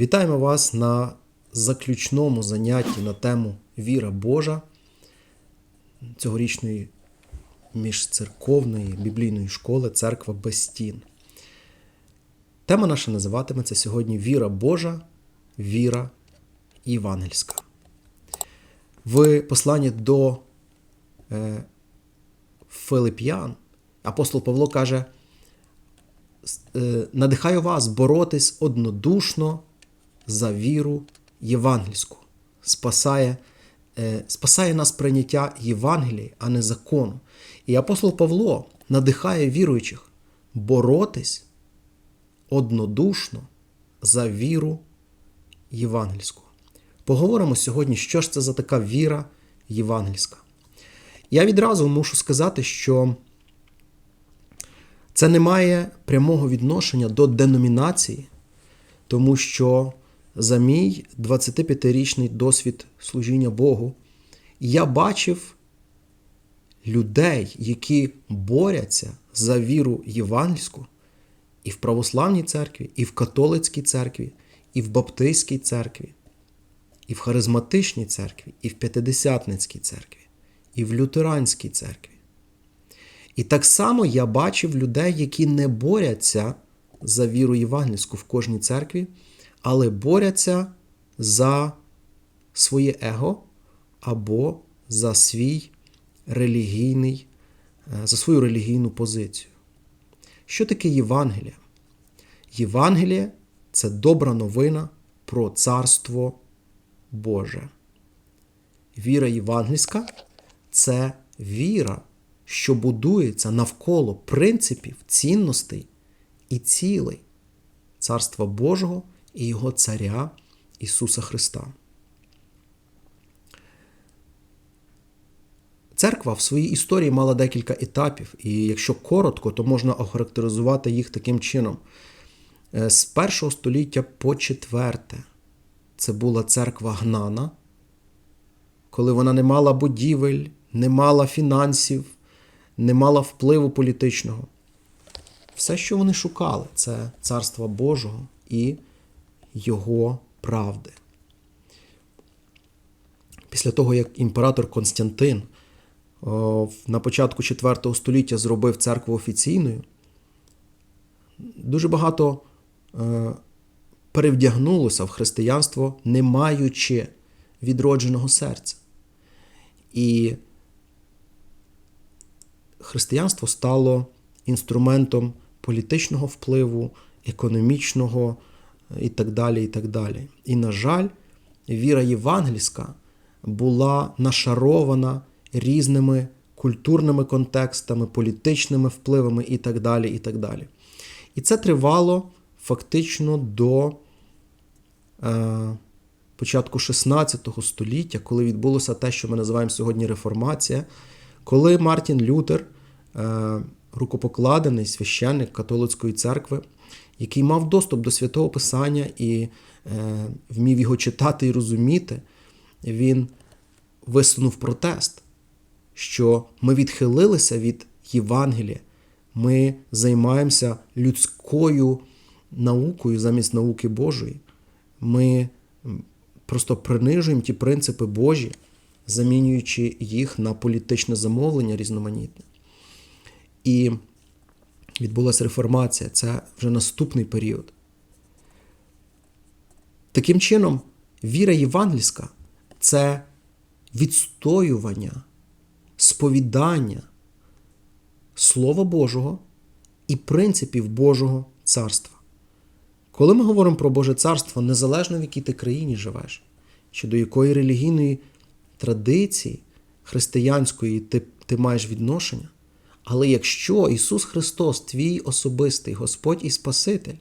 Вітаємо вас на заключному занятті на тему Віра Божа цьогорічної міжцерковної біблійної школи Церква без стін. Тема наша називатиметься сьогодні Віра Божа, віра євангельська. В посланні до е, Филип'ян апостол Павло каже: е, надихаю вас боротись однодушно за віру євангельську. Спасає, е, спасає нас прийняття Євангелії, а не закону. І апостол Павло надихає віруючих боротись однодушно за віру євангельську. Поговоримо сьогодні, що ж це за така віра євангельська. Я відразу мушу сказати, що це не має прямого відношення до деномінації, тому що за мій 25-річний досвід служіння Богу, я бачив людей, які борються за віру євангельську і в православній церкві, і в католицькій церкві, і в Баптистській церкві, і в харизматичній церкві, і в П'ятидесятницькій церкві, і в лютеранській церкві. І так само я бачив людей, які не борються за віру євангельську в кожній церкві, але борються за своє его або за свій релігійний, за свою релігійну позицію. Що таке Євангелія? Євангеліє це добра новина про Царство Боже. Віра євангельська це віра, що будується навколо принципів, цінностей і цілей Царства Божого і Його Царя Ісуса Христа. Церква в своїй історії мала декілька етапів, і якщо коротко, то можна охарактеризувати їх таким чином. З першого століття по четверте це була церква гнана, коли вона не мала будівель, не мала фінансів, не мала впливу політичного. Все, що вони шукали, це царства Божого і Його правди. Після того, як імператор Константин на початку IV століття зробив церкву офіційною, дуже багато перевдягнулося в християнство, не маючи відродженого серця. І християнство стало інструментом політичного впливу, економічного і так далі. І, так далі. І, на жаль, віра євангельська була нашарована різними культурними контекстами, політичними впливами і так далі. І так далі. І це тривало фактично до е, початку 16 століття, коли відбулося те, що ми називаємо сьогодні реформація, коли Мартін Лютер, е, рукопокладений священник католицької церкви, який мав доступ до святого Писання і е, вмів його читати і розуміти, він висунув протест, що ми відхилилися від Євангелія, ми займаємося людською наукою замість науки Божої. Ми просто принижуємо ті принципи Божі, замінюючи їх на політичне замовлення різноманітне. І відбулася реформація, це вже наступний період. Таким чином, віра євангельська це відстоювання, сповідання Слова Божого і принципів Божого царства. Коли ми говоримо про Боже царство, незалежно в якій ти країні живеш, чи до якої релігійної традиції християнської ти, ти маєш відношення, але якщо Ісус Христос, твій особистий Господь і Спаситель,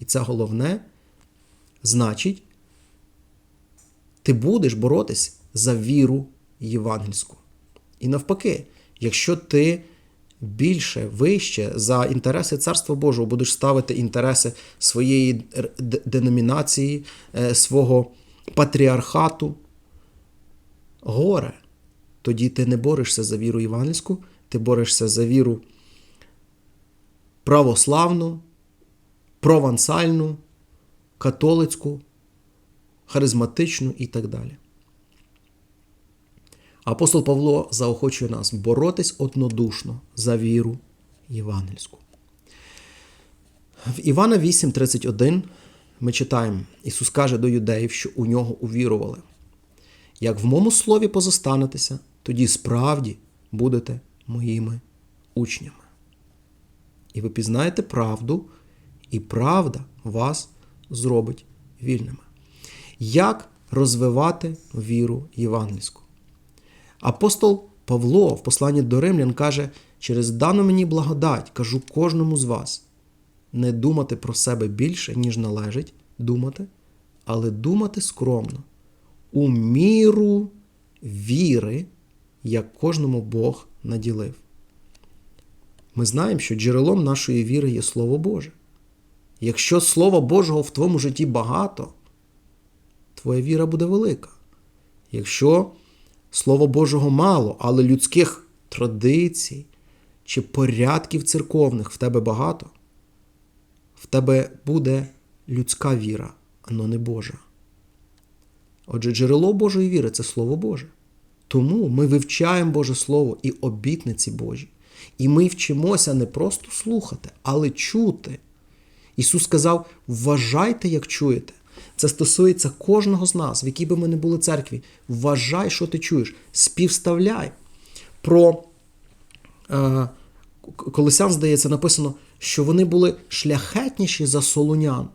і це головне, значить, ти будеш боротись за віру євангельську. І навпаки, якщо ти більше, вище за інтереси Царства Божого будеш ставити інтереси своєї деномінації, свого патріархату, горе, тоді ти не борешся за віру євангельську, ти борешся за віру православну, провансальну, католицьку, харизматичну і так далі. Апостол Павло заохочує нас боротись однодушно за віру євангельську. В Івана 8:31 ми читаємо: Ісус каже до юдеїв, що у нього увірували. Як в моєму слові позостанетеся, тоді справді будете моїми учнями. І ви пізнаєте правду, і правда вас зробить вільними. Як розвивати віру євангельську? Апостол Павло в посланні до Римлян каже: через дану мені благодать кажу кожному з вас не думати про себе більше, ніж належить думати, але думати скромно, у міру віри, як кожному Бог наділив. Ми знаємо, що джерелом нашої віри є Слово Боже. Якщо Слова Божого в твоєму житті багато, твоя віра буде велика. Якщо Слова Божого мало, але людських традицій чи порядків церковних в тебе багато, в тебе буде людська віра, але не Божа. Отже, джерело Божої віри це Слово Боже. Тому ми вивчаємо Боже Слово і обітниці Божі. І ми вчимося не просто слухати, але чути. Ісус сказав: вважайте, як чуєте. Це стосується кожного з нас, в якій би ми не були церкві. Вважай, що ти чуєш, співставляй. Про е, Колосян, здається, написано, що вони були шляхетніші за солунян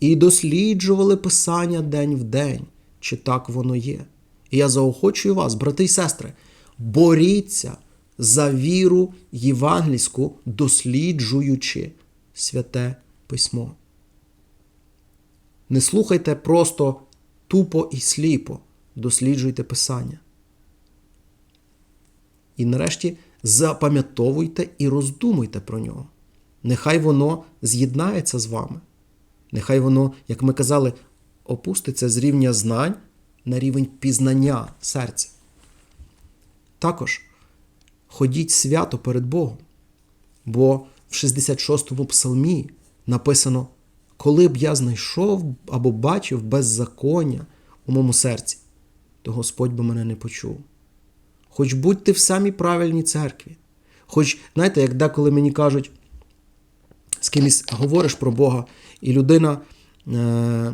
і досліджували Писання день в день, чи так воно є. І я заохочую вас, брати і сестри, боріться за віру євангельську, досліджуючи святе письмо. Не слухайте просто тупо і сліпо, досліджуйте Писання. І нарешті запам'ятовуйте і роздумуйте про нього. Нехай воно з'єднається з вами. Нехай воно, як ми казали, опуститься з рівня знань на рівень пізнання серця. Також ходіть свято перед Богом. Бо в 66-му псалмі написано: коли б я знайшов або бачив беззаконня у моєму серці, то Господь би мене не почув. Хоч будь ти в самій правильній церкві. Хоч, знаєте, як деколи мені кажуть, з кимось говориш про Бога, і людина е,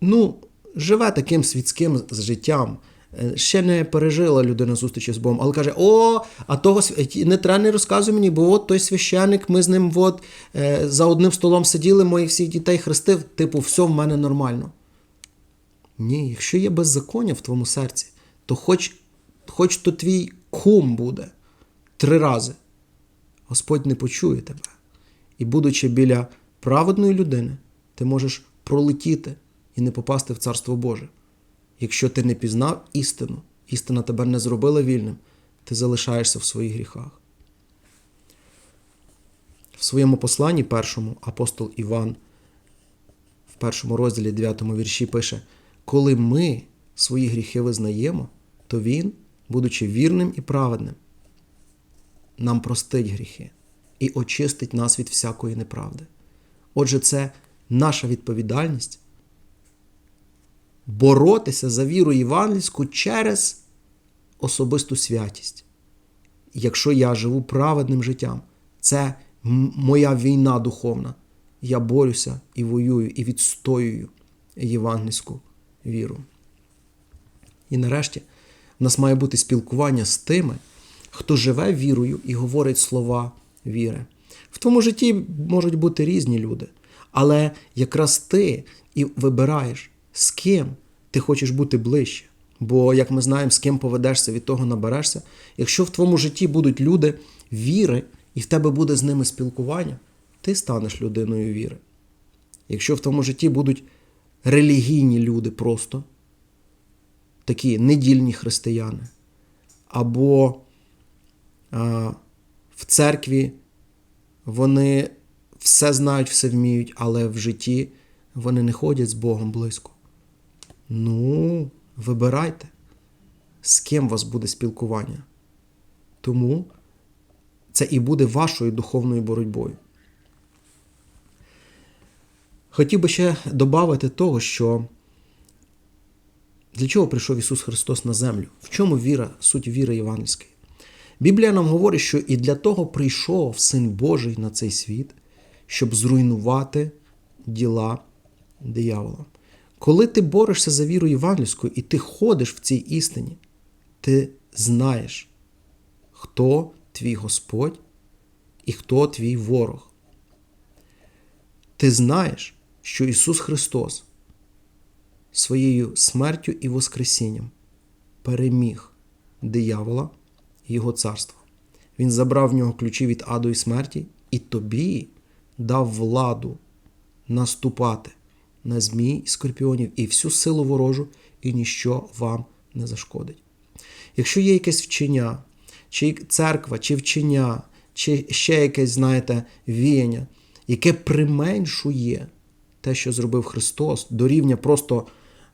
ну, живе таким світським життям. Е, ще не пережила людина зустрічі з Богом, але каже: О, а того не треба не розказуй мені, бо от той священик, ми з ним от, е, за одним столом сиділи, моїх всіх дітей хрестив, типу, все в мене нормально. Ні, якщо є беззаконня в твоєму серці, то хоч, хоч то твій кум буде три рази, Господь не почує тебе. І, будучи біля праведної людини, ти можеш пролетіти і не попасти в Царство Боже. Якщо ти не пізнав істину, істина тебе не зробила вільним, ти залишаєшся в своїх гріхах. В своєму посланні першому апостол Іван в першому розділі 9 вірші пише: коли ми свої гріхи визнаємо, то Він, будучи вірним і праведним, нам простить гріхи і очистить нас від всякої неправди. Отже, це наша відповідальність боротися за віру євангельську через особисту святість. Якщо я живу праведним життям, це моя війна духовна. Я борюся і воюю, і відстоюю євангельську віру. І нарешті в нас має бути спілкування з тими, хто живе вірою і говорить слова віри. В твоєму житті можуть бути різні люди, але якраз ти і вибираєш, з ким ти хочеш бути ближче. Бо, як ми знаємо, з ким поведешся, від того наберешся. Якщо в твоєму житті будуть люди віри, і в тебе буде з ними спілкування, ти станеш людиною віри. Якщо в твоєму житті будуть релігійні люди просто, такі недільні християни, або а, в церкві вони все знають, все вміють, але в житті вони не ходять з Богом близько. Ну, вибирайте, з ким у вас буде спілкування. Тому це і буде вашою духовною боротьбою. Хотів би ще додати того, що для чого прийшов Ісус Христос на землю? В чому віра, суть віри євангельської? Біблія нам говорить, що і для того прийшов Син Божий на цей світ, щоб зруйнувати діла диявола. Коли ти борешся за віру євангельську і ти ходиш в цій істині, ти знаєш, хто твій Господь і хто твій ворог. Ти знаєш, що Ісус Христос своєю смертю і Воскресінням переміг диявола і Його царство. Він забрав в нього ключі від аду і смерті, і тобі дав владу наступати на змій і скорпіонів і всю силу ворожу, і ніщо вам не зашкодить. Якщо є якесь вчення, чи церква, чи вчення, чи ще якесь, знаєте, віяння, яке применшує те, що зробив Христос, до рівня просто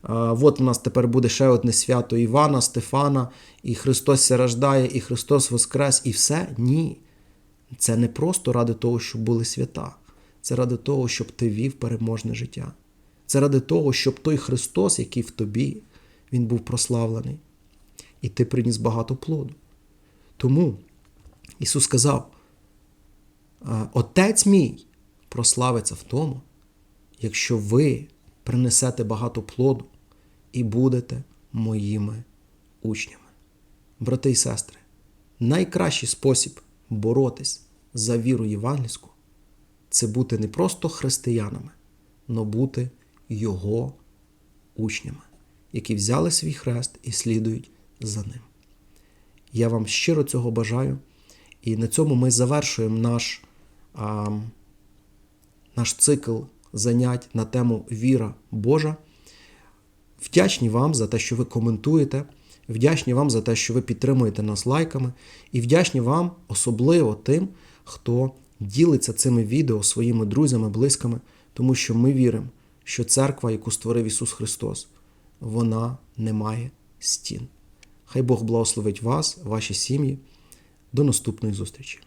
от у нас тепер буде ще одне свято Івана, Стефана, і Христос ся рождає, і Христос Воскрес, і все. Ні. Це не просто ради того, щоб були свята. Це ради того, щоб ти вів переможне життя. Це ради того, щоб той Христос, який в тобі, він був прославлений, і ти приніс багато плоду. Тому Ісус сказав: Отець мій прославиться в тому, якщо ви принесете багато плоду і будете моїми учнями. Брати і сестри, найкращий спосіб боротись за віру євангельську це бути не просто християнами, але бути Його учнями, які взяли свій хрест і слідують за ним. Я вам щиро цього бажаю. І на цьому ми завершуємо наш, а, наш цикл занять на тему Віра Божа. Вдячні вам за те, що ви коментуєте. Вдячні вам за те, що ви підтримуєте нас лайками. І вдячні вам особливо тим, хто ділиться цими відео своїми друзями, близькими, тому що ми віримо, що церква, яку створив Ісус Христос, вона не має стін. Хай Бог благословить вас, ваші сім'ї. До наступної зустрічі!